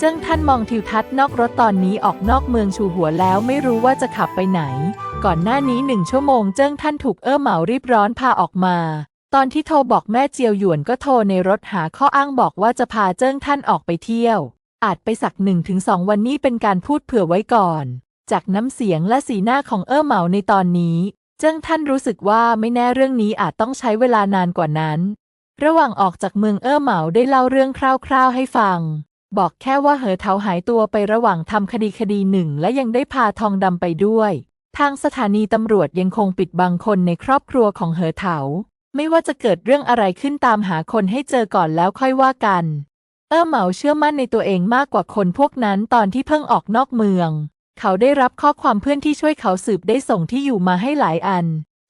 เจิ้งท่านมองทิวทัศน์นอกรถตอนนี้ออกนอกเมืองชูหัวแล้วไม่รู้ว่าจะขับไปไหน ก่อนหน้านี้หนึ่งชั่วโมงเจิ้งท่านถูกเอ้อเหมารีบร้อนพาออกมา ตอนที่โทรบอกแม่เจียวหยวนก็โทรในรถหาข้ออ้างบอกว่าจะพาเจิ้งท่านออกไปเที่ยว อาจไปสักหนึ่งถึงสองวันนี้เป็นการพูดเผื่อไว้ก่อน จากน้ำเสียงและสีหน้าของเอ้อเหมาในตอนนี้ เจิ้งท่านรู้สึกว่าไม่แน่เรื่องนี้อาจต้องใช้เวลานานกว่านั้น ระหว่างออกจากเมืองเอ้อเหมาได้เล่าเรื่องคร่าวๆให้ฟัง บอกแค่ว่าเหอเทาหายตัวไประหว่างทำคดีคดีหนึ่ง และยังได้พาทองดำไปด้วย ทางสถานีตำรวจยังคงปิดบังคนในครอบครัวของเหอเถา ไม่ว่าจะเกิดเรื่องอะไรขึ้นตามหาคนให้เจอก่อนแล้วค่อยว่ากัน เอ้อเหมาเชื่อมั่นในตัวเองมากกว่าคนพวกนั้นตอนที่เพิ่งออกนอกเมือง เขาได้รับข้อความเพื่อนที่ช่วยเขาสืบได้ส่งที่อยู่มาให้หลายอัน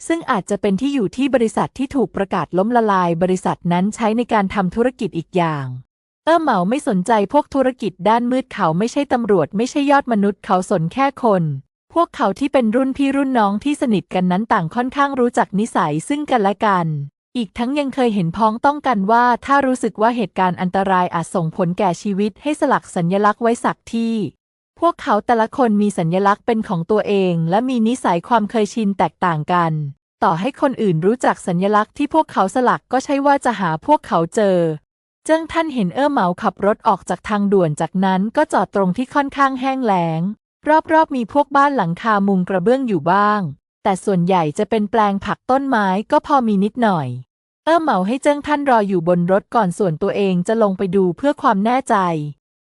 ซึ่งอาจจะเป็นที่อยู่ที่บริษัทที่ถูกประกาศล้มละลายบริษัทนั้นใช้ในการทำธุรกิจอีกอย่าง เออเหมาไม่สนใจพวกธุรกิจด้านมืดเขาไม่ใช่ตำรวจไม่ใช่ยอดมนุษย์เขาสนแค่คน พวกเขาที่เป็นรุ่นพี่รุ่นน้องที่สนิทกันนั้นต่างค่อนข้างรู้จักนิสัยซึ่งกันและกัน อีกทั้งยังเคยเห็นพ้องต้องกันว่าถ้ารู้สึกว่าเหตุการณ์อันตรายอาจส่งผลแก่ชีวิตให้สลักสัญญลักษณ์ไว้สักที่ พวกเขาแต่ละคนมีสัญญลักษณ์เป็นของตัวเอง และมีนิสัยความเคยชินแตกต่างกัน ต่อให้คนอื่นรู้จักสัญญลักษณ์ที่พวกเขาสลักก็ใช่ว่าจะหาพวกเขาเจอ เจิ้งท่านเห็นเอ้อเหมาขับรถออกจากทางด่วนจากนั้นก็จอดตรงที่ค่อนข้างแห้งแล้ง รอบๆมีพวกบ้านหลังคามุงกระเบื้องอยู่บ้าง แต่ส่วนใหญ่จะเป็นแปลงผักต้นไม้ก็พอมีนิดหน่อย เอ้อเหมาให้เจิ้งท่านรออยู่บนรถก่อนส่วนตัวเองจะลงไปดูเพื่อความแน่ใจ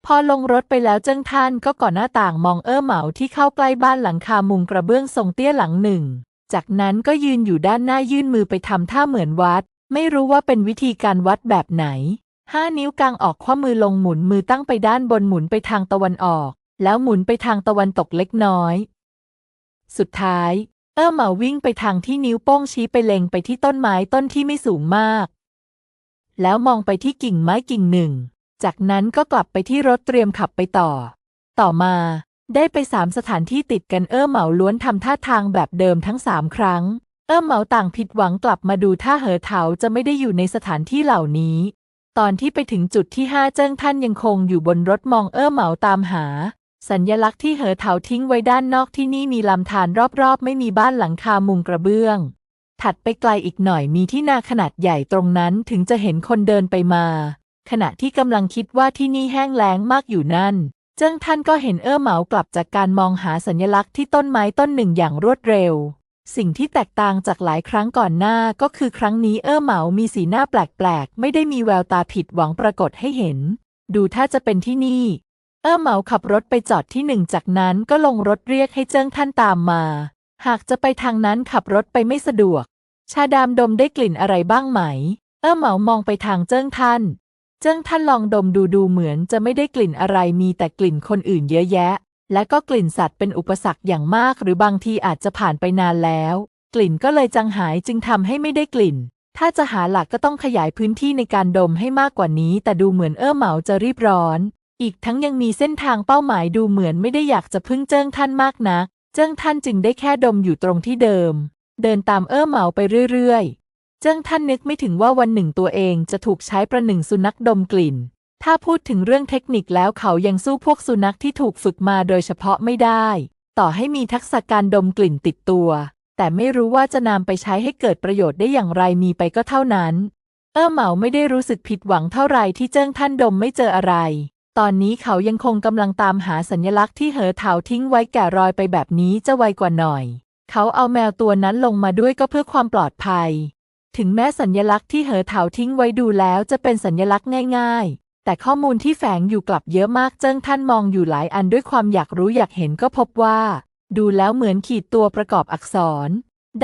พอลงรถไปแล้วเจิ้งท่านก็ก่อนหน้าต่างมองเอ้อเหมาที่เข้าใกล้บ้านหลังคามุงกระเบื้องทรงเตี้ยหลังหนึ่ง จากนั้นก็ยืนอยู่ด้านหน้ายื่นมือไปทำท่าเหมือนวัด ไม่รู้ว่าเป็นวิธีการวัดแบบไหน ห้านิ้วกลางออกคว้ามือลงหมุนมือตั้งไปด้านบนหมุนไปทางตะวันออก แล้วหมุนไปทางตะวันตกเล็กน้อย สุดท้าย เอ้อเหมาวิ่งไปทางที่นิ้วโป้งชี้ไปเล็งไปที่ต้นไม้ต้นที่ไม่สูงมาก แล้วมองไปที่กิ่งไม้กิ่งหนึ่ง จากนั้นก็กลับไปที่รถเตรียมขับไปต่อ ต่อมา ได้ไปสามสถานที่ติดกันเอ้อเหมาล้วนทำท่าทางแบบเดิมทั้งสามครั้ง เอ้อเหมาต่างผิดหวังกลับมาดูท่าเหอเถาจะไม่ได้อยู่ในสถานที่เหล่านี้ ตอนที่ไปถึงจุดที่ห้าเจิ้งท่านยังคงอยู่บนรถมองเอ้อเหมาตามหา สัญญลักษณ์ที่เหอเถาทิ้งไว้ด้านนอกที่นี่มีลำธารรอบๆ ไม่มีบ้านหลังคามุงกระเบื้อง ถัดไปไกลอีกหน่อยมีที่นาขนาดใหญ่ตรงนั้นถึงจะเห็นคนเดินไปมา ขณะที่กำลังคิดว่าที่นี่แห้งแล้งมากอยู่นั่น เจิ้งท่านก็เห็นเอ้อเหมากลับจากการมองหาสัญลักษณ์ที่ต้นไม้ต้นหนึ่งอย่างรวดเร็ว สิ่งที่แตกต่างจากหลายครั้งก่อนหน้าก็คือครั้งนี้เอ้อเหมามีสีหน้าแปลกๆ ไม่ได้มีแววตาผิดหวังปรากฏให้เห็น ดูถ้าจะเป็นที่นี่ เอ้อเหมาขับรถไปจอดที่หนึ่งจากนั้นก็ลงรถเรียกให้เจิ้งท่านตามมา หากจะไปทางนั้นขับรถไปไม่สะดวก ชาดามดมได้กลิ่นอะไรบ้างไหม เอ้อเหมามองไปทางเจิ้งท่าน เจิ้งท่านลองดมดูดูเหมือนจะไม่ได้กลิ่นอะไรมีแต่กลิ่นคนอื่นเยอะแยะ และก็กลิ่นสัตว์เป็นอุปสรรคอย่างมากหรือบางทีอาจจะผ่านไปนานแล้ว กลิ่นก็เลยจางหายจึงทำให้ไม่ได้กลิ่น ถ้าจะหาหลักก็ต้องขยายพื้นที่ในการดมให้มากกว่านี้ แต่ดูเหมือนเอ้อเหมาจะรีบร้อน อีกทั้งยังมีเส้นทางเป้าหมายดูเหมือนไม่ได้อยากจะพึ่งเจิ้งท่านมากนัก เจิ้งท่านจึงได้แค่ดมอยู่ตรงที่เดิม เดินตามเอ้อเหมาไปเรื่อยๆ เจิ้งท่านนึกไม่ถึงว่าวันหนึ่งตัวเองจะถูกใช้ประหนึ่งสุนัขดมกลิ่น ถ้าพูดถึงเรื่องเทคนิคแล้วเขายังสู้พวกสุนัขที่ถูกฝึกมาโดยเฉพาะไม่ได้ ต่อให้มีทักษะการดมกลิ่นติดตัว แต่ไม่รู้ว่าจะนำไปใช้ให้เกิดประโยชน์ได้อย่างไรมีไปก็เท่านั้น เอ้อเหมาไม่ได้รู้สึกผิดหวังเท่าไหร่ที่เจิ้งท่านดมไม่เจออะไร ตอนนี้เขายังคงกำลังตามหาสัญลักษณ์ที่เหอเถาทิ้งไว้แก่รอยไปแบบนี้จะไวกว่าหน่อย เขาเอาแมวตัวนั้นลงมาด้วยก็เพื่อความปลอดภัย ถึงแม้สัญลักษณ์ที่เหอเถาทิ้งไว้ดูแล้วจะเป็นสัญลักษณ์ง่าย แต่ข้อมูลที่แฝงอยู่กลับเยอะมากเจิ้งท่านมองอยู่หลายอันด้วยความอยากรู้อยากเห็นก็พบว่า ดูแล้วเหมือนขีดตัวประกอบอักษร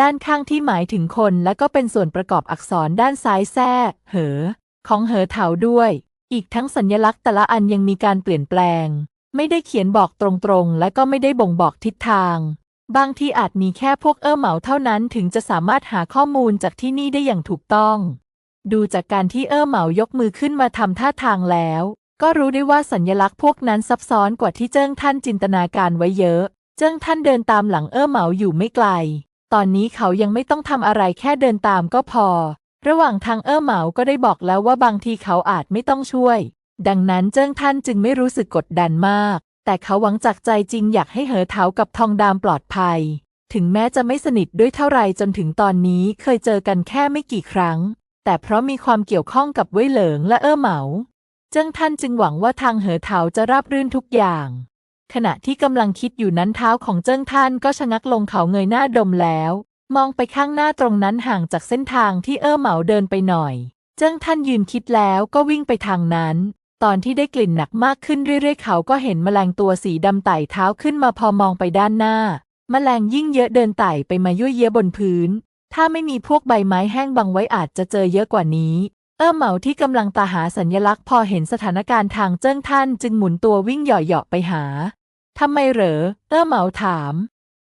ด้านข้างที่หมายถึงคนและก็เป็นส่วนประกอบอักษรด้านซ้ายแท้เหอ ของเหอเถาด้วย อีกทั้งสัญลักษณ์แต่ละอันยังมีการเปลี่ยนแปลง ไม่ได้เขียนบอกตรงๆ และก็ไม่ได้บ่งบอกทิศทาง บางที่อาจมีแค่พวกเอ้อเหมาเท่านั้นถึงจะสามารถหาข้อมูลจากที่นี่ได้อย่างถูกต้อง ดูจากการที่เอ้อเหมายกมือขึ้นมาทำท่าทางแล้ว ก็รู้ได้ว่าสัญลักษณ์พวกนั้นซับซ้อนกว่าที่เจิ้งท่านจินตนาการไว้เยอะ เจิ้งท่านเดินตามหลังเอ้อเหมาอยู่ไม่ไกล ตอนนี้เขายังไม่ต้องทำอะไรแค่เดินตามก็พอ ระหว่างทางเอ้อเหมาก็ได้บอกแล้วว่าบางทีเขาอาจไม่ต้องช่วย ดังนั้นเจิ้งท่านจึงไม่รู้สึกกดดันมาก แต่เขาหวังจากใจจริงอยากให้เหอเถากับทองดามปลอดภัย ถึงแม้จะไม่สนิทด้วยเท่าไรจนถึงตอนนี้เคยเจอกันแค่ไม่กี่ครั้ง แต่เพราะมีความเกี่ยวข้องกับเว่ยเหลิงและเอ้อเหมาเจิ้งท่านจึงหวังว่าทางเหอเถาจะราบรื่นทุกอย่าง ขณะที่กำลังคิดอยู่นั้นเท้าของเจิ้งท่านก็ชะงักลงเขาเงยหน้าดมแล้ว มองไปข้างหน้าตรงนั้นห่างจากเส้นทางที่เอ้อเหมาเดินไปหน่อย เจิ้งท่านยืนคิดแล้วก็วิ่งไปทางนั้น ตอนที่ได้กลิ่นหนักมากขึ้นเรื่อยๆเขาก็เห็นแมลงตัวสีดำไต่เท้าขึ้นมาพอมองไปด้านหน้า แมลงยิ่งเยอะเดินไต่ไปมายั่วเยียบนพื้น ถ้าไม่มีพวกใบไม้แห้งบังไว้อาจจะเจอเยอะกว่านี้ เอ้อเหมาที่กำลังตาหาสัญลักษณ์พอเห็นสถานการณ์ทางเจิ้งท่านจึงหมุนตัววิ่งเหยาะๆไปหา ทำไมเหรอ เอ้อเหมาถาม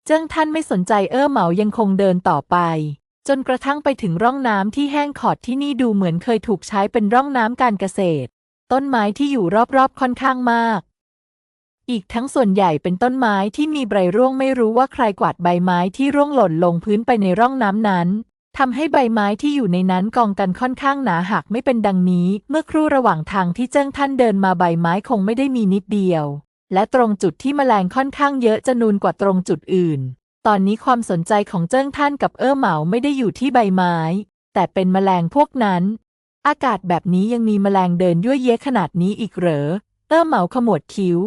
เจิ้งท่านไม่สนใจเอ้อเหมายังคงเดินต่อไป จนกระทั่งไปถึงร่องน้ำที่แห้งขอดที่นี่ดูเหมือนเคยถูกใช้เป็นร่องน้ำการเกษตร ต้นไม้ที่อยู่รอบๆค่อนข้างมาก อีกทั้งส่วนใหญ่เป็นต้นไม้ที่มีใบร่วงไม่รู้ว่าใครกวาดใบไม้ที่ร่วงหล่นลงพื้นไปในร่องน้ำนั้นทำให้ใบไม้ที่อยู่ในนั้นกองกันค่อนข้างหนาหากไม่เป็นดังนี้ เมื่อครู่ระหว่างทางที่เจิ้งท่านเดินมาใบไม้คงไม่ได้มีนิดเดียว และตรงจุดที่แมลงค่อนข้างเยอะจะนูนกว่าตรงจุดอื่น ตอนนี้ความสนใจของเจิ้งท่านกับเอ้อเหมาไม่ได้อยู่ที่ใบไม้ แต่เป็นแมลงพวกนั้น อากาศแบบนี้ยังมีแมลงเดินยั่วเย้ขนาดนี้อีกเหรอ เอ้อเหมาขมวดคิ้ว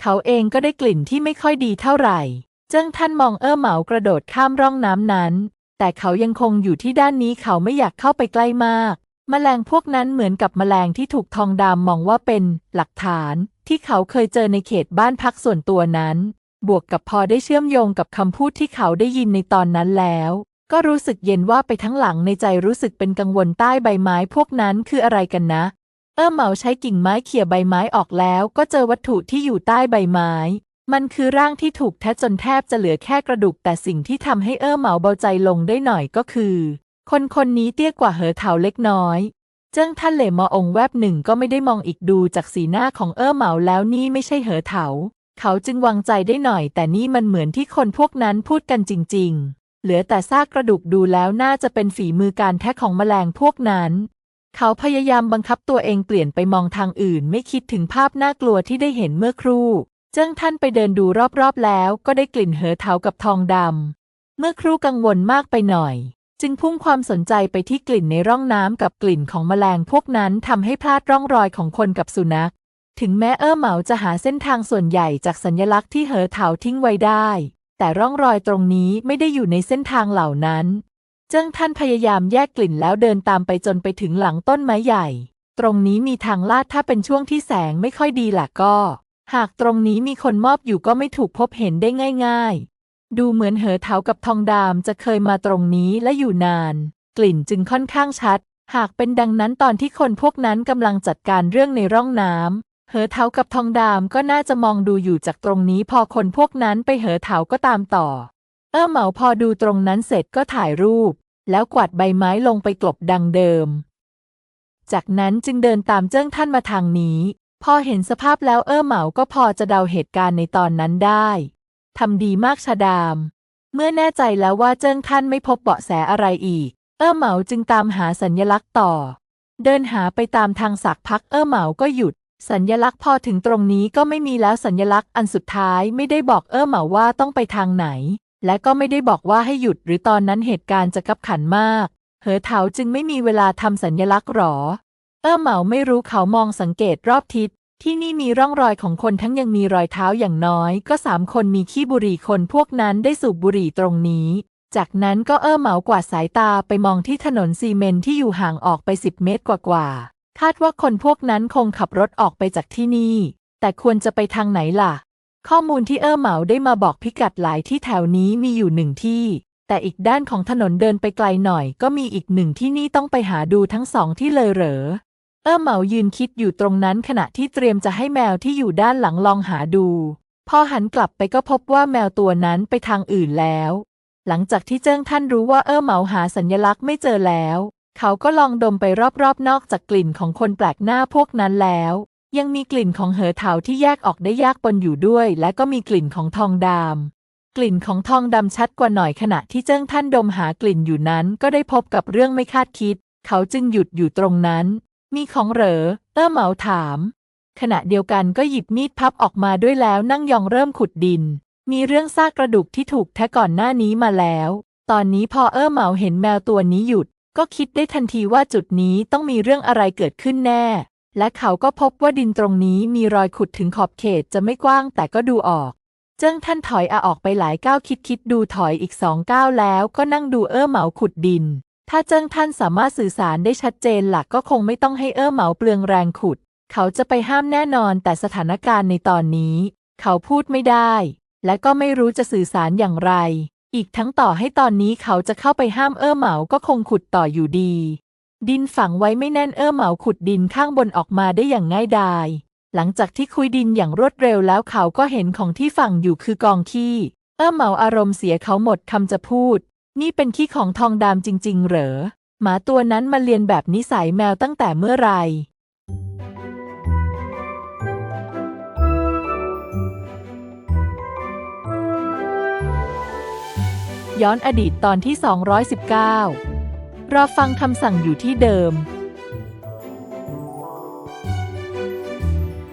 เขาเองก็ได้กลิ่นที่ไม่ค่อยดีเท่าไหร่ เจิ้งท่านมองเอ้อเหมากระโดดข้ามร่องน้ำนั้น แต่เขายังคงอยู่ที่ด้านนี้เขาไม่อยากเข้าไปใกล้มาก แมลงพวกนั้นเหมือนกับแมลงที่ถูกทองดำมองว่าเป็นหลักฐาน ที่เขาเคยเจอในเขตบ้านพักส่วนตัวนั้น บวกกับพอได้เชื่อมโยงกับคำพูดที่เขาได้ยินในตอนนั้นแล้วก็รู้สึกเย็นว่าไปทั้งหลังในใจรู้สึกเป็นกังวลใต้ใบไม้พวกนั้นคืออะไรกันนะ เอ้อเหมาใช้กิ่งไม้เขี่ยใบไม้ออกแล้วก็เจอวัตถุที่อยู่ใต้ใบไม้ มันคือร่างที่ถูกแทะจนแทบจะเหลือแค่กระดูก แต่สิ่งที่ทำให้เอ้อเหมาเบาใจลงได้หน่อยก็คือ คนคนนี้เตี้ยกว่าเหอเถาเล็กน้อย เจิ้งท่านเหล่มอองแวบหนึ่งก็ไม่ได้มองอีกดูจากสีหน้าของเอ้อเหมาแล้วนี่ไม่ใช่เหอเถา เขาจึงวางใจได้หน่อย แต่นี่มันเหมือนที่คนพวกนั้นพูดกันจริง ๆ เหลือแต่ซากกระดูกดูแล้วน่าจะเป็นฝีมือการแทะของแมลงพวกนั้น เขาพยายามบังคับตัวเองเปลี่ยนไปมองทางอื่น ไม่คิดถึงภาพน่ากลัวที่ได้เห็นเมื่อครู่ เจิ้งท่านไปเดินดูรอบๆแล้ว ก็ได้กลิ่นเหอเถากับทองดำ เมื่อครู่กังวลมากไปหน่อย จึงพุ่งความสนใจไปที่กลิ่นในร่องน้ำกับกลิ่นของแมลงพวกนั้นทำให้พลาดร่องรอยของคนกับสุนัข ถึงแม้เอ้อเหมาจะหาเส้นทางส่วนใหญ่จากสัญลักษณ์ที่เหอเถาทิ้งไว้ได้ แต่ร่องรอยตรงนี้ไม่ได้อยู่ในเส้นทางเหล่านั้น เจิ้งท่านพยายามแยกกลิ่นแล้วเดินตามไปจนไปถึงหลังต้นไม้ใหญ่ ตรงนี้มีทางลาดถ้าเป็นช่วงที่แสงไม่ค่อยดีล่ะก็ หากตรงนี้มีคนมอบอยู่ก็ไม่ถูกพบเห็นได้ง่าย ๆ ดูเหมือนเหอเถากับทองดามจะเคยมาตรงนี้และอยู่นาน กลิ่นจึงค่อนข้างชัด หากเป็นดังนั้นตอนที่คนพวกนั้นกำลังจัดการเรื่องในร่องน้ำเหอเถากับทองดามก็น่าจะมองดูอยู่จากตรงนี้พอคนพวกนั้นไปเหอเถาก็ตามต่อ เอ้อเหมาพอดูตรงนั้นเสร็จก็ถ่ายรูป แล้วกวาดใบไม้ลงไปกลบดังเดิม จากนั้นจึงเดินตามเจิ้งท่านมาทางนี้ พอเห็นสภาพแล้วเอ้อเหมาก็พอจะเดาเหตุการณ์ในตอนนั้นได้ทำดีมากชาดาม เมื่อแน่ใจแล้วว่าเจิ้งท่านไม่พบเบาะแสอะไรอีก เอ้อเหมาจึงตามหาสัญญลักษณ์ต่อ เดินหาไปตามทางสักพักเอ้อเหมาก็หยุด สัญญลักษณ์พอถึงตรงนี้ก็ไม่มีแล้วสัญญลักษณ์อันสุดท้ายไม่ได้บอกเอ้อเหมาว่าต้องไปทางไหน และก็ไม่ได้บอกว่าให้หยุดหรือตอนนั้นเหตุการณ์จะกับขันมาก เหอเถาจึงไม่มีเวลาทำสัญญลักษณ์หรอ เอ้อเหมาไม่รู้เขามองสังเกตรอบทิศที่นี่มีร่องรอยของคนทั้งยังมีรอยเท้าอย่างน้อย ก็สามคนมีขี้บุหรี่คนพวกนั้นได้สูบบุหรี่ตรงนี้ จากนั้นก็เอ้อเหมากวาดสายตาไปมองที่ถนนซีเมนที่อยู่ห่างออกไปสิบเมตรกว่าๆคาดว่าคนพวกนั้นคงขับรถออกไปจากที่นี่ แต่ควรจะไปทางไหนล่ะ ข้อมูลที่เอ้อเหมาได้มาบอกพิกัดหลายที่แถวนี้มีอยู่หนึ่งที่ แต่อีกด้านของถนนเดินไปไกลหน่อย ก็มีอีกหนึ่งที่นี่ต้องไปหาดูทั้งสองที่เลยเหรอ เอ้อเหมายืนคิดอยู่ตรงนั้นขณะที่เตรียมจะให้แมวที่อยู่ด้านหลังลองหาดู พอหันกลับไปก็พบว่าแมวตัวนั้นไปทางอื่นแล้ว หลังจากที่เจิ้งท่านรู้ว่าเอ้อเหมาหาสัญลักษณ์ไม่เจอแล้ว เขาก็ลองดมไปรอบๆนอกจากกลิ่นของคนแปลกหน้าพวกนั้นแล้ว ยังมีกลิ่นของเหอเถาที่แยกออกได้ยากปนอยู่ด้วย และก็มีกลิ่นของทองดำกลิ่นของทองดำชัดกว่าหน่อยขณะที่เจิ้งท่านดมหากลิ่นอยู่นั้น ก็ได้พบกับเรื่องไม่คาดคิด เขาจึงหยุดอยู่ตรงนั้น มีของเหรอเอ้อเหมาถาม ขณะเดียวกันก็หยิบมีดพับออกมาด้วยแล้วนั่งยองเริ่มขุดดิน มีเรื่องซากกระดูกที่ถูกแทะก่อนหน้านี้มาแล้ว ตอนนี้พอเอ้อเหมาเห็นแมวตัวนี้หยุด ก็คิดได้ทันทีว่าจุดนี้ต้องมีเรื่องอะไรเกิดขึ้นแน่ และเขาก็พบว่าดินตรงนี้มีรอยขุดถึงขอบเขตจะไม่กว้างแต่ก็ดูออก เจิ้งท่านถอยอาออกไปหลายก้าวคิดคิดดูถอยอีกสองก้าวแล้วก็นั่งดูเอ้อเหมาขุดดิน ถ้าเจิ้งท่านสามารถสื่อสารได้ชัดเจนหลักก็คงไม่ต้องให้เอ้อเหมาเปลืองแรงขุด เขาจะไปห้ามแน่นอนแต่สถานการณ์ในตอนนี้ เขาพูดไม่ได้ และก็ไม่รู้จะสื่อสารอย่างไร อีกทั้งต่อให้ตอนนี้เขาจะเข้าไปห้ามเอ้อเหมาก็คงขุดต่ออยู่ดี ดินฝังไว้ไม่แน่นเอ้อเหมาขุดดินข้างบนออกมาได้อย่างง่ายดายหลังจากที่คุยดินอย่างรวดเร็วแล้วเขาก็เห็นของที่ฝังอยู่คือกองขี้ เอ้อเหมาอารมณ์เสียเขาหมดคำจะพูด นี่เป็นขี้ของทองดำจริง ๆ เหรอ หมาตัวนั้นมาเรียนแบบนิสัยแมวตั้งแต่เมื่อไหร่ย้อนอดีตตอนที่ 219 รอฟังคำสั่งอยู่ที่เดิม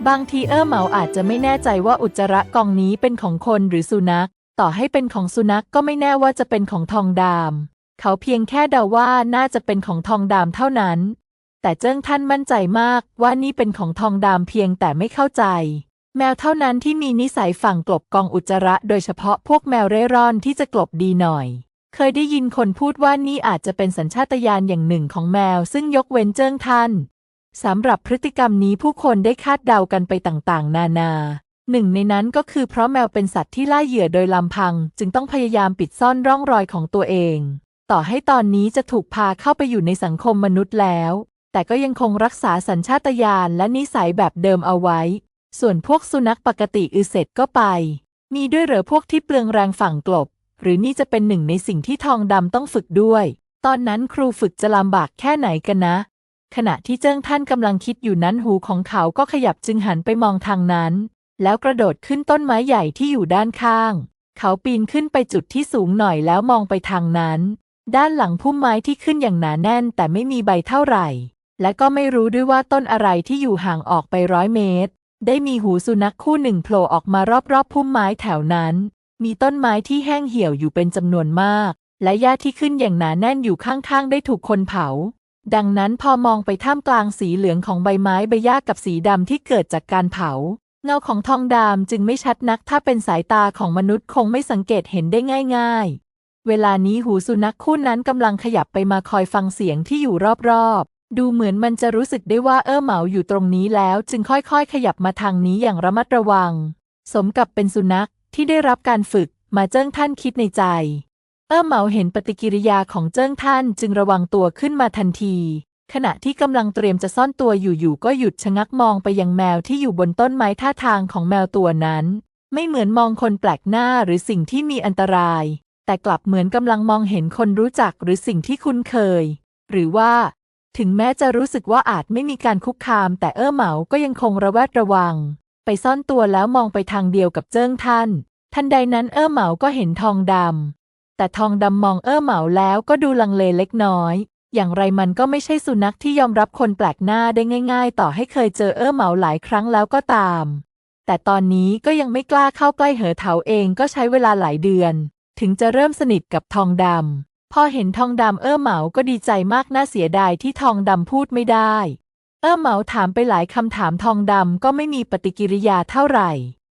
บางทีเออเหมาอาจจะไม่แน่ใจว่าอุจจาระกองนี้เป็นของคนหรือสุนัข ต่อให้เป็นของสุนัขก็ไม่แน่ว่าจะเป็นของทองดาม เขาเพียงแค่เดาว่าน่าจะเป็นของทองดามเท่านั้น แต่เจิ้งท่านมั่นใจมากว่านี่เป็นของทองดามเพียงแต่ไม่เข้าใจ แมวเท่านั้นที่มีนิสัยฝังกลบกองอุจจาระ โดยเฉพาะพวกแมวเร่ร่อนที่จะกลบดีหน่อย เคยได้ยินคนพูดว่านี่อาจจะเป็นสัญชาตญาณอย่างหนึ่งของแมว ซึ่งยกเว้นเจิ้งท่านสำหรับพฤติกรรมนี้ผู้คนได้คาดเดากันไปต่างๆ นานา หนึ่งในนั้นก็คือเพราะแมวเป็นสัตว์ที่ล่าเหยื่อโดยลำพัง จึงต้องพยายามปิดซ่อนร่องรอยของตัวเอง ต่อให้ตอนนี้จะถูกพาเข้าไปอยู่ในสังคมมนุษย์แล้ว แต่ก็ยังคงรักษาสัญชาตญาณและนิสัยแบบเดิมเอาไว้ ส่วนพวกสุนัขปกติอือเสร็จก็ไป มีด้วยเหรอพวกที่เปลืองแรงฝังกลบ หรือนี่จะเป็นหนึ่งในสิ่งที่ทองดำต้องฝึกด้วย ตอนนั้นครูฝึกจะลำบากแค่ไหนกันนะ ขณะที่เจิ้งท่านกำลังคิดอยู่นั้นหูของเขาก็ขยับจึงหันไปมองทางนั้น แล้วกระโดดขึ้นต้นไม้ใหญ่ที่อยู่ด้านข้าง เขาปีนขึ้นไปจุดที่สูงหน่อยแล้วมองไปทางนั้น ด้านหลังพุ่มไม้ที่ขึ้นอย่างหนาแน่น แต่ไม่มีใบเท่าไหร่ และก็ไม่รู้ด้วยว่าต้นอะไรที่อยู่ห่างออกไปร้อยเมตรได้มีหูสุนัขคู่หนึ่งโผล่ออกมารอบๆพุ่มไม้แถวนั้น มีต้นไม้ที่แห้งเหี่ยวอยู่เป็นจำนวนมาก และหญ้าที่ขึ้นอย่างหนาแน่นอยู่ข้างๆ ได้ถูกคนเผา ดังนั้นพอมองไปท่ามกลางสีเหลืองของใบไม้ใบหญ้ากับสีดำที่เกิดจากการเผา เงาของทองดำจึงไม่ชัดนักถ้าเป็นสายตาของมนุษย์คงไม่สังเกตเห็นได้ง่าย ๆเวลานี้หูสุนัขคู่นั้นกำลังขยับไปมาคอยฟังเสียงที่อยู่รอบๆ ดูเหมือนมันจะรู้สึกได้ว่าเออเหมาอยู่ตรงนี้แล้วจึงค่อยๆ ขยับมาทางนี้อย่างระมัดระวัง สมกับเป็นสุนัข ที่ได้รับการฝึกมาเจิ้งท่านคิดในใจ เออเหมาเห็นปฏิกิริยาของเจิ้งท่านจึงระวังตัวขึ้นมาทันที ขณะที่กำลังเตรียมจะซ่อนตัวอยู่ๆก็หยุดชะงักมองไปยังแมวที่อยู่บนต้นไม้ท่าทางของแมวตัวนั้น ไม่เหมือนมองคนแปลกหน้าหรือสิ่งที่มีอันตราย แต่กลับเหมือนกำลังมองเห็นคนรู้จักหรือสิ่งที่คุ้นเคย หรือว่า ถึงแม้จะรู้สึกว่าอาจไม่มีการคุกคาม แต่เอ้อเหมาก็ยังคงระแวดระวัง ไปซ่อนตัวแล้วมองไปทางเดียวกับเจิ้งท่าน ทันใดนั้นเอ้อเหมาก็เห็นทองดำ แต่ทองดำมองเอ้อเหมาแล้วก็ดูลังเลเล็กน้อย อย่างไรมันก็ไม่ใช่สุนัขที่ยอมรับคนแปลกหน้าได้ง่าย ๆ ต่อให้เคยเจอเอ้อเหมาหลายครั้งแล้วก็ตาม แต่ตอนนี้ก็ยังไม่กล้าเข้าใกล้เหอเถาเองก็ใช้เวลาหลายเดือน ถึงจะเริ่มสนิทกับทองดำพอเห็นทองดำเอ้อเหมาก็ดีใจมากน่าเสียดายที่ทองดำพูดไม่ได้ เอ้อเหมาถามไปหลายคำถามทองดำก็ไม่มีปฏิกิริยาเท่าไหร่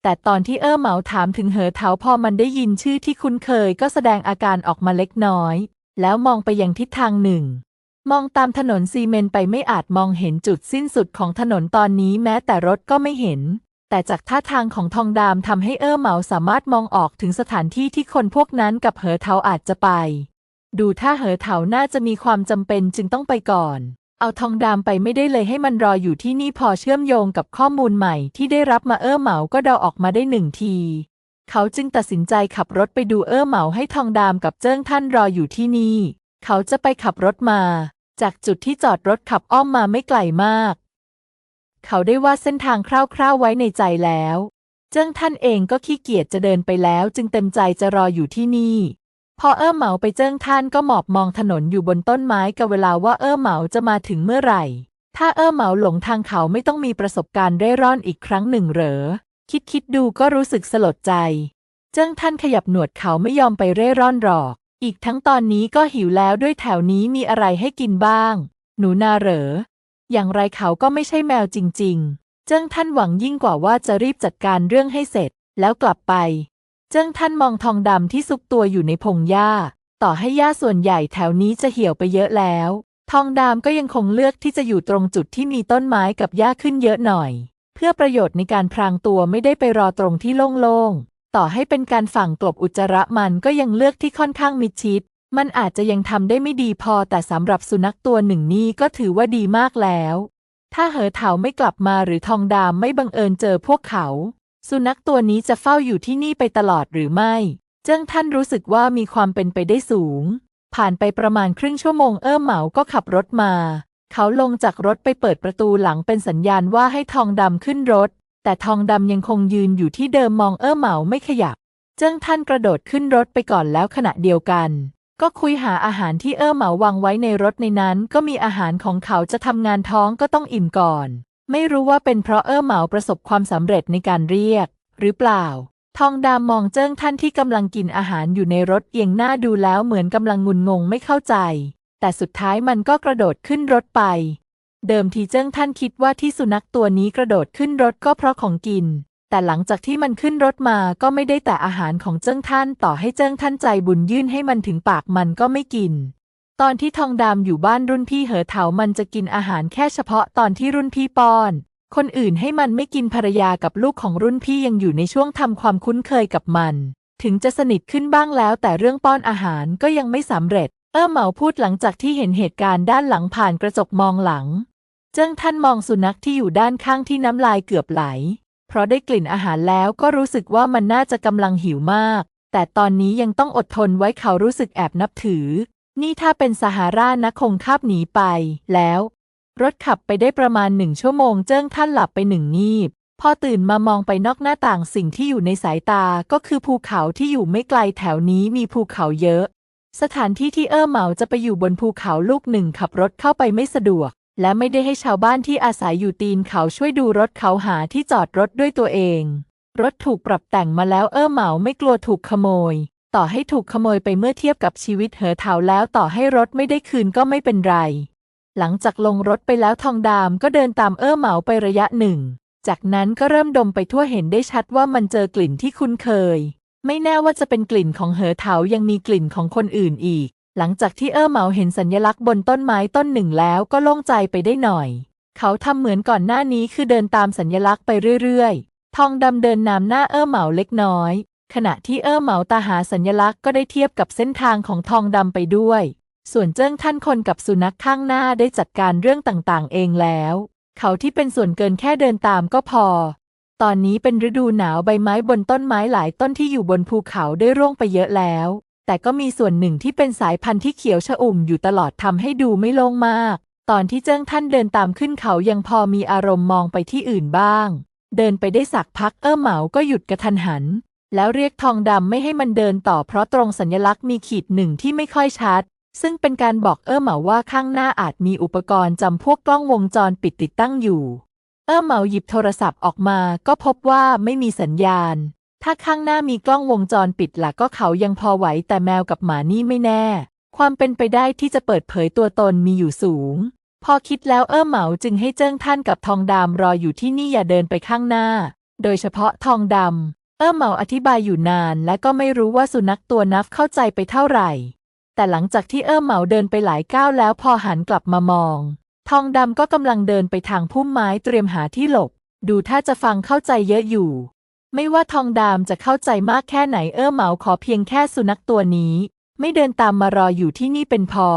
แต่ตอนที่เอ้อเหมาถามถึงเหอเถาพอมันได้ยินชื่อที่คุ้นเคยก็แสดงอาการออกมาเล็กน้อย แล้วมองไปยังทิศทางหนึ่ง มองตามถนนซีเมนไปไม่อาจมองเห็นจุดสิ้นสุดของถนนตอนนี้แม้แต่รถก็ไม่เห็น แต่จากท่าทางของทองดำทำให้เอ้อเหมาสามารถมองออกถึงสถานที่ที่คนพวกนั้นกับเหอเทาอาจจะไป ดูถ้าเหอเถาน่าจะมีความจำเป็นจึงต้องไปก่อน เอาทองดำไปไม่ได้เลยให้มันรออยู่ที่นี่พอเชื่อมโยงกับข้อมูลใหม่ที่ได้รับมาเอ้อเหมาก็เดาออกมาได้หนึ่งที เขาจึงตัดสินใจขับรถไปดูเอ้อเหมาให้ทองดำกับเจิ้งท่านรออยู่ที่นี่ เขาจะไปขับรถมา จากจุดที่จอดรถขับอ้อมมาไม่ไกลมาก เขาได้วาดเส้นทางคร่าวๆไว้ในใจแล้ว เจิ้งท่านเองก็ขี้เกียจจะเดินไปแล้ว จึงเต็มใจจะรออยู่ที่นี่ พอเอ้อเหมาไปเจิ้งท่านก็หมอบมองถนนอยู่บนต้นไม้กับเวลาว่าเอ้อเหมาจะมาถึงเมื่อไหร่ ถ้าเอ้อเหมาหลงทางเขาไม่ต้องมีประสบการณ์เร่ร่อนอีกครั้งหนึ่งเหรอ คิดคิดดูก็รู้สึกสลดใจ เจิ้งท่านขยับหนวดเขาไม่ยอมไปเร่ร่อนหรอก อีกทั้งตอนนี้ก็หิวแล้วด้วยแถวนี้มีอะไรให้กินบ้าง หนูนาเหรอ อย่างไรเขาก็ไม่ใช่แมวจริง ๆ เจิ้งท่านหวังยิ่งกว่าว่าจะรีบจัดการเรื่องให้เสร็จ แล้วกลับไป เจิ้งท่านมองทองดำที่ซุกตัวอยู่ในพงหญ้า ต่อให้หญ้าส่วนใหญ่แถวนี้จะเหี่ยวไปเยอะแล้ว ทองดำก็ยังคงเลือกที่จะอยู่ตรงจุดที่มีต้นไม้กับหญ้าขึ้นเยอะหน่อย เพื่อประโยชน์ในการพรางตัวไม่ได้ไปรอตรงที่โล่งๆ ต่อให้เป็นการฝังกลบอุจจาระมันก็ยังเลือกที่ค่อนข้างมิดชิด มันอาจจะยังทำได้ไม่ดีพอแต่สำหรับสุนัขตัวหนึ่งนี่ก็ถือว่าดีมากแล้ว ถ้าเหอเถาไม่กลับมาหรือทองดามไม่บังเอิญเจอพวกเขา สุนัขตัวนี้จะเฝ้าอยู่ที่นี่ไปตลอดหรือไม่ เจิ้งท่านรู้สึกว่ามีความเป็นไปได้สูง ผ่านไปประมาณครึ่งชั่วโมงเอ้อเหมาก็ขับรถมา เขาลงจากรถไปเปิดประตูหลังเป็นสัญญาณว่าให้ทองดำขึ้นรถ แต่ทองดำยังคงยืนอยู่ที่เดิมมองเอ้อเหมาไม่ขยับ เจิ้งท่านกระโดดขึ้นรถไปก่อนแล้วขณะเดียวกัน ก็คุยหาอาหารที่เอ้อเหมาวางไว้ในรถในนั้น ก็มีอาหารของเขาจะทำงานท้องก็ต้องอิ่มก่อน ไม่รู้ว่าเป็นเพราะเอ้อเหมาประสบความสำเร็จในการเรียก หรือเปล่า ทองดำมองเจิ้งท่านที่กำลังกินอาหารอยู่ในรถเอียงหน้าดูแล้วเหมือนกำลังงุนงงไม่เข้าใจ แต่สุดท้ายมันก็กระโดดขึ้นรถไป เดิมทีเจิ้งท่านคิดว่าที่สุนัขตัวนี้กระโดดขึ้นรถก็เพราะของกิน แต่หลังจากที่มันขึ้นรถมาก็ไม่ได้แต่อาหารของเจิ้งท่านต่อให้เจิ้งท่านใจบุญยื่นให้มันถึงปากมันก็ไม่กิน ตอนที่ทองดำอยู่บ้านรุ่นพี่เหอเถามันจะกินอาหารแค่เฉพาะตอนที่รุ่นพี่ป้อน คนอื่นให้มันไม่กินภรรยากับลูกของรุ่นพี่ยังอยู่ในช่วงทำความคุ้นเคยกับมัน ถึงจะสนิทขึ้นบ้างแล้วแต่เรื่องป้อนอาหารก็ยังไม่สำเร็จ เอ้อเหมาพูดหลังจากที่เห็นเหตุการณ์ด้านหลังผ่านกระจกมองหลัง เจิ้งท่านมองสุนัขที่อยู่ด้านข้างที่น้ำลายเกือบไหล เพราะได้กลิ่นอาหารแล้วก็รู้สึกว่ามันน่าจะกำลังหิวมากแต่ตอนนี้ยังต้องอดทนไว้เขารู้สึกแอบนับถือ นี่ถ้าเป็นสหารานะคงคาบหนีไปแล้ว รถขับไปได้ประมาณหนึ่งชั่วโมงเจิ้งท่านหลับไปหนึ่งงีบ พอตื่นมามองไปนอกหน้าต่างสิ่งที่อยู่ในสายตาก็คือภูเขาที่อยู่ไม่ไกลแถวนี้มีภูเขาเยอะ สถานที่ที่เอ้อเหมาจะไปอยู่บนภูเขาลูกหนึ่งขับรถเข้าไปไม่สะดวก และไม่ได้ให้ชาวบ้านที่อาศัยอยู่ตีนเขาช่วยดูรถเขาหาที่จอดรถด้วยตัวเอง รถถูกปรับแต่งมาแล้วเอ้อเหมาไม่กลัวถูกขโมย ต่อให้ถูกขโมยไปเมื่อเทียบกับชีวิตเหอเถาแล้วต่อให้รถไม่ได้คืนก็ไม่เป็นไร หลังจากลงรถไปแล้วทองดามก็เดินตามเอ้อเหมาไประยะหนึ่ง จากนั้นก็เริ่มดมไปทั่วเห็นได้ชัดว่ามันเจอกลิ่นที่คุ้นเคย ไม่แน่ว่าจะเป็นกลิ่นของเหอเถายังมีกลิ่นของคนอื่นอีก หลังจากที่เอ้อเหมาเห็นสัญลักษณ์บนต้นไม้ต้นหนึ่งแล้วก็โล่งใจไปได้หน่อย เขาทำเหมือนก่อนหน้านี้คือเดินตามสัญลักษณ์ไปเรื่อยๆ ทองดำเดินนำหน้าเอ้อเหมาเล็กน้อย ขณะที่เอ้อเหมาตาหาสัญลักษณ์ก็ได้เทียบกับเส้นทางของทองดำไปด้วย ส่วนเจิ้งท่านคนกับสุนัขข้างหน้าได้จัดการเรื่องต่างๆ เองแล้ว เขาที่เป็นส่วนเกินแค่เดินตามก็พอ ตอนนี้เป็นฤดูหนาวใบไม้บนต้นไม้หลายต้นที่อยู่บนภูเขาได้ร่วงไปเยอะแล้ว แต่ก็มีส่วนหนึ่งที่เป็นสายพันธุ์ที่เขียวชอุ่มอยู่ตลอดทำให้ดูไม่โล่งมาก ตอนที่เจิ้งท่านเดินตามขึ้นเขายังพอมีอารมณ์มองไปที่อื่นบ้าง เดินไปได้สักพักเอ้อเหมาก็หยุดกระทันหัน แล้วเรียกทองดำไม่ให้มันเดินต่อเพราะตรงสัญลักษณ์มีขีดหนึ่งที่ไม่ค่อยชัด ซึ่งเป็นการบอกเออเหมาว่าข้างหน้าอาจมีอุปกรณ์จำพวกกล้องวงจรปิดติดตั้งอยู่ เออเหมาหยิบโทรศัพท์ออกมาก็พบว่าไม่มีสัญญาณ ถ้าข้างหน้ามีกล้องวงจรปิดล่ะก็เขายังพอไหวแต่แมวกับหมานี่ไม่แน่ ความเป็นไปได้ที่จะเปิดเผยตัวตนมีอยู่สูง พอคิดแล้วเออเหมาจึงให้เจิ้งท่านกับทองดำรออยู่ที่นี่อย่าเดินไปข้างหน้า โดยเฉพาะทองดำ เอ้อเหมาอธิบายอยู่นานและก็ไม่รู้ว่าสุนัขตัวนับเข้าใจไปเท่าไหร่ แต่หลังจากที่เอ้อเหมาเดินไปหลายก้าวแล้วพอหันกลับมามอง ทองดำก็กำลังเดินไปทางพุ่มไม้เตรียมหาที่หลบ ดูถ้าจะฟังเข้าใจเยอะอยู่ ไม่ว่าทองดามจะเข้าใจมากแค่ไหนเอ้อเหมาขอเพียงแค่สุนัขตัวนี้ ไม่เดินตามมารออยู่ที่นี่เป็นพอ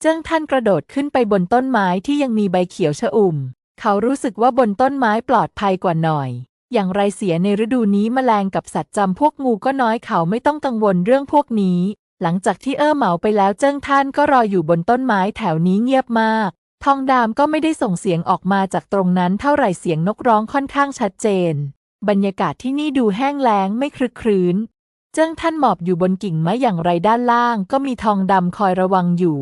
เจิ้งท่านกระโดดขึ้นไปบนต้นไม้ที่ยังมีใบเขียวชอุ่ม เขารู้สึกว่าบนต้นไม้ปลอดภัยกว่าหน่อย อย่างไรเสียในฤดูนี้แมลงกับสัตว์จำพวกงูก็น้อยเขาไม่ต้องกังวลเรื่องพวกนี้ หลังจากที่เอ้อเหมาไปแล้วเจิ้งท่านก็รออยู่บนต้นไม้แถวนี้เงียบมาก ทองดามก็ไม่ได้ส่งเสียงออกมาจากตรงนั้นเท่าไหร่เสียงนกร้องค่อนข้างชัดเจน บรรยากาศที่นี่ดูแห้งแล้งไม่ครึกครื้น เจิ้งท่านหมอบอยู่บนกิ่งไม้อย่างไรด้านล่าง ก็มีทองดำคอยระวังอยู่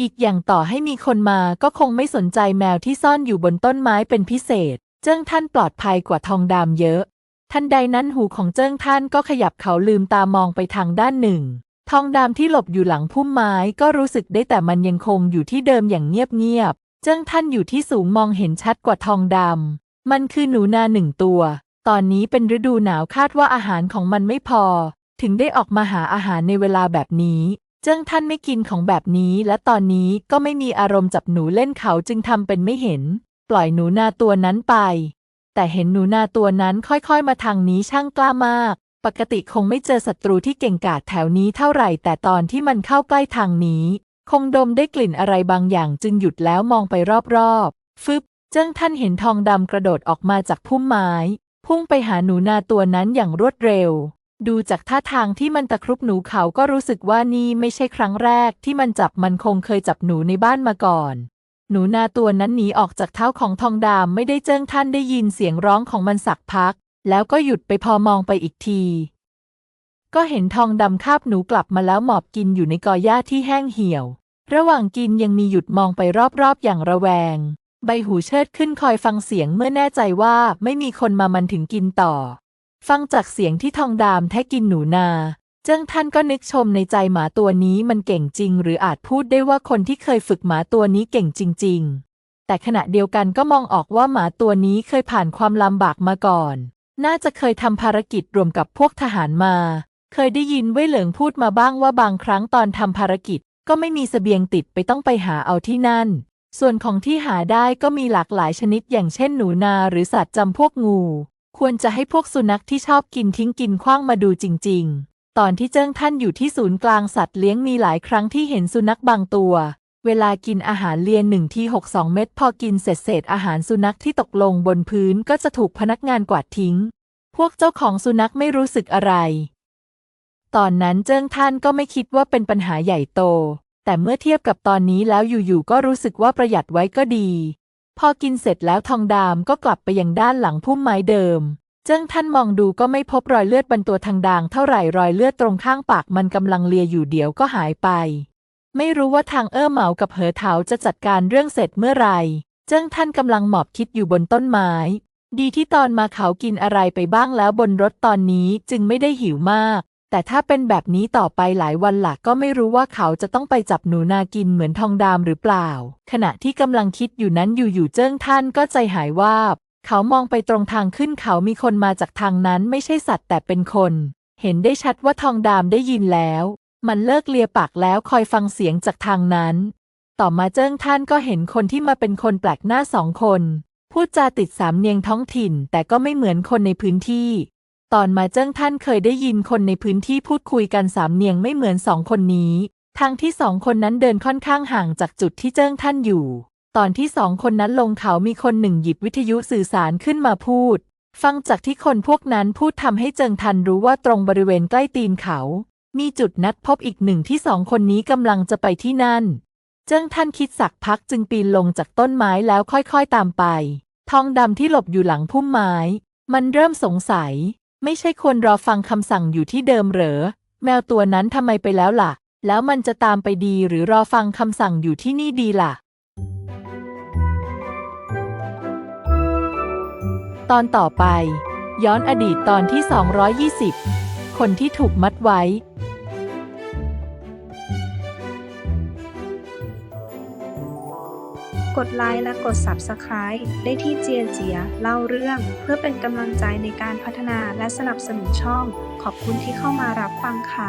อีกอย่างต่อให้มีคนมาก็คงไม่สนใจแมวที่ซ่อนอยู่บนต้นไม้เป็นพิเศษ เจิ้งท่านปลอดภัยกว่าทองดำเยอะ ทันใดนั้นหูของเจิ้งท่านก็ขยับเขาลืมตามองไปทางด้านหนึ่ง ทองดำที่หลบอยู่หลังพุ่มไม้ก็รู้สึกได้แต่มันยังคงอยู่ที่เดิมอย่างเงียบๆ เจิ้งท่านอยู่ที่สูงมองเห็นชัดกว่าทองดำ มันคือหนูนาหนึ่งตัว ตอนนี้เป็นฤดูหนาวคาดว่าอาหารของมันไม่พอ ถึงได้ออกมาหาอาหารในเวลาแบบนี้ เจิ้งท่านไม่กินของแบบนี้และตอนนี้ก็ไม่มีอารมณ์จับหนูเล่นเขาจึงทำเป็นไม่เห็น ปล่อยหนูนาตัวนั้นไป แต่เห็นหนูนาตัวนั้นค่อยๆมาทางนี้ช่างกล้ามาก ปกติคงไม่เจอศัตรูที่เก่งกาจแถวนี้เท่าไหร่ แต่ตอนที่มันเข้าใกล้ทางนี้ คงดมได้กลิ่นอะไรบางอย่างจึงหยุดแล้วมองไปรอบๆ ฟึบเจ้งท่านเห็นทองดำกระโดดออกมาจากพุ่มไม้ พุ่งไปหาหนูนาตัวนั้นอย่างรวดเร็วดูจากท่าทางที่มันตะครุบหนูเขาก็รู้สึกว่านี่ไม่ใช่ครั้งแรกที่มันจับมันคงเคยจับหนูในบ้านมาก่อน หนูนาตัวนั้นหนีออกจากเท้าของทองดำไม่ได้เจิ้งท่านได้ยินเสียงร้องของมันสักพัก แล้วก็หยุดไปพอมองไปอีกที ก็เห็นทองดำคาบหนูกลับมาแล้วหมอบกินอยู่ในกอหญ้าที่แห้งเหี่ยว ระหว่างกินยังมีหยุดมองไปรอบๆอย่างระแวง ใบหูเชิดขึ้นคอยฟังเสียงเมื่อแน่ใจว่าไม่มีคนมามันถึงกินต่อ ฟังจากเสียงที่ทองดามแท้กินหนูนา เจิ้งท่านก็นึกชมในใจหมาตัวนี้มันเก่งจริง หรืออาจพูดได้ว่าคนที่เคยฝึกหมาตัวนี้เก่งจริง ๆ แต่ขณะเดียวกันก็มองออกว่าหมาตัวนี้เคยผ่านความลำบากมาก่อน น่าจะเคยทำภารกิจรวมกับพวกทหารมา เคยได้ยินเว่ยเหลิงพูดมาบ้างว่าบางครั้งตอนทำภารกิจ ก็ไม่มีเสบียงติดไปต้องไปหาเอาที่นั่น ส่วนของที่หาได้ก็มีหลากหลายชนิดอย่างเช่นหนูนาหรือสัตว์จำพวกงู ควรจะให้พวกสุนัขที่ชอบกินทิ้งกินขว้างมาดูจริง ๆ ตอนที่เจิ้งท่านอยู่ที่ศูนย์กลางสัตว์เลี้ยงมีหลายครั้งที่เห็นสุนัขบางตัว เวลากินอาหารเลียนหนึ่งที่หกสองเม็ดพอกินเสร็จเศษอาหารสุนัขที่ตกลงบนพื้นก็จะถูกพนักงานกวาดทิ้ง พวกเจ้าของสุนัขไม่รู้สึกอะไร ตอนนั้นเจิ้งท่านก็ไม่คิดว่าเป็นปัญหาใหญ่โต แต่เมื่อเทียบกับตอนนี้แล้วอยู่ๆก็รู้สึกว่าประหยัดไว้ก็ดี พอกินเสร็จแล้วทองดามก็กลับไปยังด้านหลังพุ่มไม้เดิม เจิ้งท่านมองดูก็ไม่พบรอยเลือดบนตัวทางด่างเท่าไหร่รอยเลือดตรงข้างปากมันกำลังเลียอยู่เดี๋ยวก็หายไป ไม่รู้ว่าทางเอ้อเหมากับเหอเถาจะจัดการเรื่องเสร็จเมื่อไหร่เจิ้งท่านกำลังหมอบคิดอยู่บนต้นไม้ ดีที่ตอนมาเขากินอะไรไปบ้างแล้วบนรถตอนนี้จึงไม่ได้หิวมาก แต่ถ้าเป็นแบบนี้ต่อไปหลายวันหลักก็ไม่รู้ว่าเขาจะต้องไปจับหนูนากินเหมือนทองดามหรือเปล่า ขณะที่กำลังคิดอยู่นั้นอยู่ๆเจิ้งท่านก็ใจหายวาบ เขามองไปตรงทางขึ้นเขามีคนมาจากทางนั้นไม่ใช่สัตว์แต่เป็นคน เห็นได้ชัดว่าทองดามได้ยินแล้ว มันเลิกเลียปากแล้วคอยฟังเสียงจากทางนั้น ต่อมาเจิ้งท่านก็เห็นคนที่มาเป็นคนแปลกหน้าสองคน พูดจาติดสามเนียงท้องถิ่นแต่ก็ไม่เหมือนคนในพื้นที่ ตอนมาเจิ้งท่านเคยได้ยินคนในพื้นที่พูดคุยกันสามเนียงไม่เหมือนสองคนนี้ทางที่สองคนนั้นเดินค่อนข้างห่างจากจุดที่เจิ้งท่านอยู่ ตอนที่สองคนนั้นลงเขามีคนหนึ่งหยิบวิทยุสื่อสารขึ้นมาพูด ฟังจากที่คนพวกนั้นพูดทำให้เจิงทันรู้ว่าตรงบริเวณใกล้ตีนเขา มีจุดนัดพบอีกหนึ่งที่สองคนนี้กำลังจะไปที่นั่น เจิงท่านคิดสักพักจึงปีนลงจากต้นไม้แล้วค่อยๆตามไป ทองดำที่หลบอยู่หลังพุ่มไม้ มันเริ่มสงสัย ไม่ใช่ควรรอฟังคำสั่งอยู่ที่เดิมเหรอ แมวตัวนั้นทำไมไปแล้วล่ะ แล้วมันจะตามไปดีหรือรอฟังคำสั่งอยู่ที่นี่ดีล่ะ ตอนต่อไป ย้อนอดีตตอนที่ 220 คนที่ถูกมัดไว้ กดไลค์และกด Subscribe ได้ที่เจียเจียเล่าเรื่องเพื่อเป็นกำลังใจในการพัฒนาและสนับสนุนช่อง ขอบคุณที่เข้ามารับฟังค่ะ